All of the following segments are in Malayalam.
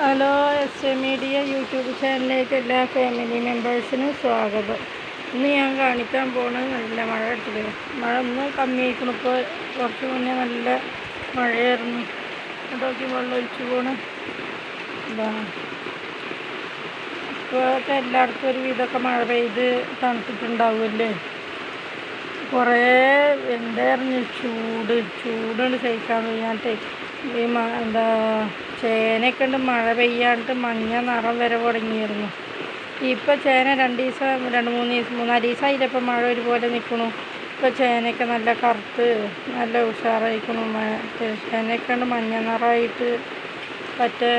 Hello S A media YouTube ചാനലിലേക്ക് എല്ലാ ഫാമിലി മെമ്പേഴ്സിനും സ്വാഗതം. ഇന്ന് ഞാൻ കാണിക്കാൻ പോണത് നല്ല മഴ ഇട്ടില്ലേ മഴ ഒന്ന് കമ്മിയായിരിക്കണം ഇപ്പോൾ കുറച്ച് മുന്നേ നല്ല മഴയായിരുന്നു. അതൊക്കെ വെള്ളം ഒഴിച്ചു പോണ്. ഇതാ. ഇപ്പോൾ എല്ലായിടത്തും ഒരു വിധമൊക്കെ മഴ പെയ്ത് തണുത്തിട്ടുണ്ടാവുമല്ലേ? കുറേ എന്തായിരുന്നു ചൂട്. ചൂടാണ് സഹിക്കാൻ വയ്യാണ്ട് ഈ എന്താ ചേനയൊക്കെ ഉണ്ട് മഴ പെയ്യാണ്ട് മഞ്ഞ നിറം വരെ തുടങ്ങിയിരുന്നു ഇപ്പം ചേന രണ്ട് ദിവസം രണ്ട് മൂന്ന് ദിവസം മൂന്നാൽ ദിവസമായില്ല ഇപ്പം മഴ ഒരുപോലെ നിൽക്കണു ഇപ്പം ചേനയൊക്കെ നല്ല കറുത്ത് നല്ല ഉഷാറായിക്കണു. ചേനയൊക്കെ ഉണ്ട് മഞ്ഞ നിറമായിട്ട് മറ്റേ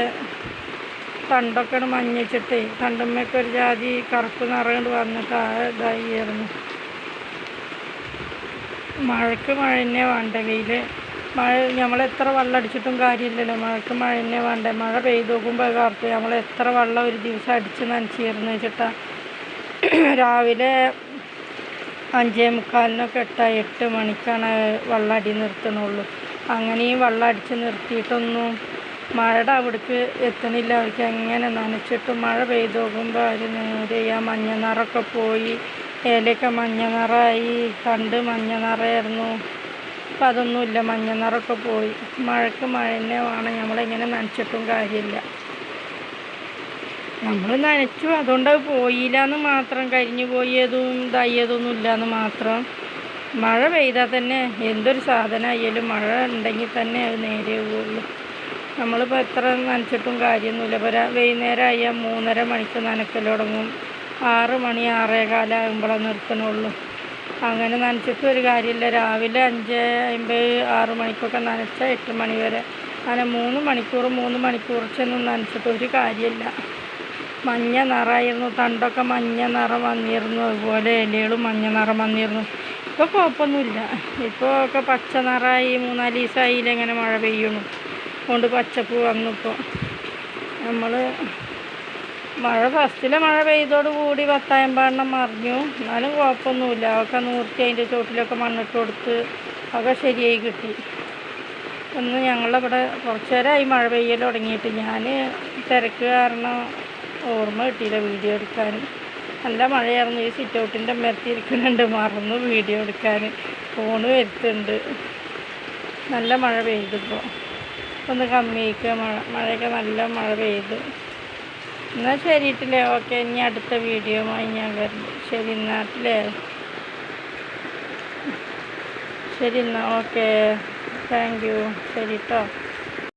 തണ്ടൊക്കെ മഞ്ഞിച്ചിട്ടേ തണ്ടുമ്മയൊക്കെ ഒരു ജാതി കറുപ്പ് നിറം കൊണ്ട് വന്നിട്ട് ആ ഇതായിരുന്നു. മഴയ്ക്ക് മഴ തന്നെ വേണ്ട വെയിൽ മഴ നമ്മൾ എത്ര വെള്ളം അടിച്ചിട്ടും കാര്യമില്ലല്ലോ. മഴയ്ക്ക് മഴ തന്നെ വേണ്ടേ. മഴ പെയ്ത് നോക്കുമ്പോൾ കാർത്ത് നമ്മൾ എത്ര വെള്ളം ഒരു ദിവസം അടിച്ച് നനച്ചിരുന്നു വെച്ചിട്ടാ. രാവിലെ അഞ്ചേ മുക്കാലിനൊക്കെ എട്ട എട്ട് മണിക്കാണ് വെള്ളം അടി നിർത്തണുള്ളൂ അങ്ങനെയും വെള്ളം അടിച്ച് നിർത്തിയിട്ടൊന്നും മഴയുടെ അവിടേക്ക് എത്തണില്ല. അവർക്ക് എങ്ങനെ നനച്ചിട്ട് മഴ പെയ്ത് നോക്കുമ്പോൾ അവർ നേരെ ആ മഞ്ഞ നിറമൊക്കെ പോയി. ഇലയൊക്കെ മഞ്ഞ നിറമായി. കണ്ട് മഞ്ഞ നിറമായിരുന്നു ഇപ്പം അതൊന്നുമില്ല മഞ്ഞ നിറമൊക്കെ പോയി. മഴക്ക് മഴ തന്നെ വേണം നമ്മളിങ്ങനെ നനച്ചിട്ടും കാര്യമില്ല. നമ്മൾ നനച്ചു അതുകൊണ്ട് അത് പോയില്ല എന്ന് മാത്രം കരിഞ്ഞു പോയതും ഇതായതൊന്നും ഇല്ല എന്ന് മാത്രം. മഴ പെയ്താൽ തന്നെ എന്തൊരു സാധനമായാലും മഴ ഉണ്ടെങ്കിൽ തന്നെ അത് നേരെ പോവുള്ളൂ നമ്മളിപ്പോൾ എത്ര നനച്ചിട്ടും കാര്യമൊന്നുമില്ല. ഇപ്പോൾ വൈകുന്നേരം ആയാൽ മൂന്നര മണിക്ക് നനക്കൽ തുടങ്ങും. ആറ് മണി ആറേ കാലമാകുമ്പോഴേ നിർത്തണുള്ളൂ. അങ്ങനെ നനച്ചിട്ട് ഒരു കാര്യമില്ല. രാവിലെ അഞ്ച് അമ്പത് ആറ് മണിക്കൊക്കെ നനച്ച എട്ട് മണി വരെ. അങ്ങനെ മൂന്ന് മണിക്കൂർ മൂന്ന് മണിക്കൂർ ചെന്നും നനച്ചിട്ട് ഒരു കാര്യമില്ല. മഞ്ഞ നിറമായിരുന്നു. തണ്ടൊക്കെ മഞ്ഞ നിറം വന്നിരുന്നു. അതുപോലെ ഇലകളും മഞ്ഞ നിറം വന്നിരുന്നു. ഇപ്പോൾ കുഴപ്പമൊന്നുമില്ല. ഇപ്പോൾ ഒക്കെ പച്ച നിറമായി മൂന്നാൽ ദിവസമായില്ല ഇങ്ങനെ മഴ പെയ്യണു അതുകൊണ്ട് പച്ചപ്പ് വന്നു ഇപ്പോൾ നമ്മൾ മഴ ഫസ്റ്റിലെ മഴ പെയ്തോട് കൂടി പാടണം മറിഞ്ഞു. എന്നാലും കുഴപ്പമൊന്നുമില്ല. അതൊക്കെ നൂർത്തി അതിന്റെ ചോട്ടിലൊക്കെ മണ്ണിട്ട് കൊടുത്ത് അതൊക്കെ ശരിയായി കിട്ടി. ഒന്ന് ഞങ്ങളിവിടെ കുറച്ച് നേരമായി മഴ പെയ്യൽ തുടങ്ങിയിട്ട് ഞാൻ തിരക്ക് കാരണം ഓർമ്മ കിട്ടിയില്ല വീഡിയോ എടുക്കാൻ. നല്ല മഴയായിരുന്നു. ഈ സിറ്റ് ഔട്ടിന്റെ മരത്തിരിക്കുന്നുണ്ട് മറന്നു വീഡിയോ എടുക്കാൻ. ഫോണ് വരുത്തുന്നുണ്ട്. നല്ല മഴ പെയ്തിപ്പോൾ ഒന്ന് കമ്മിയിക്കുക മഴ മഴയൊക്കെ നല്ല മഴ പെയ്തു. എന്നാൽ ശരിയിട്ടില്ലേ? ഓക്കെ ഇനി അടുത്ത വീഡിയോയുമായി ഞാൻ വരുന്നു ശരി എന്നാട്ടില്ലേ ശരി എന്നാൽ ഓക്കെ. താങ്ക് യു ശരി കേട്ടോ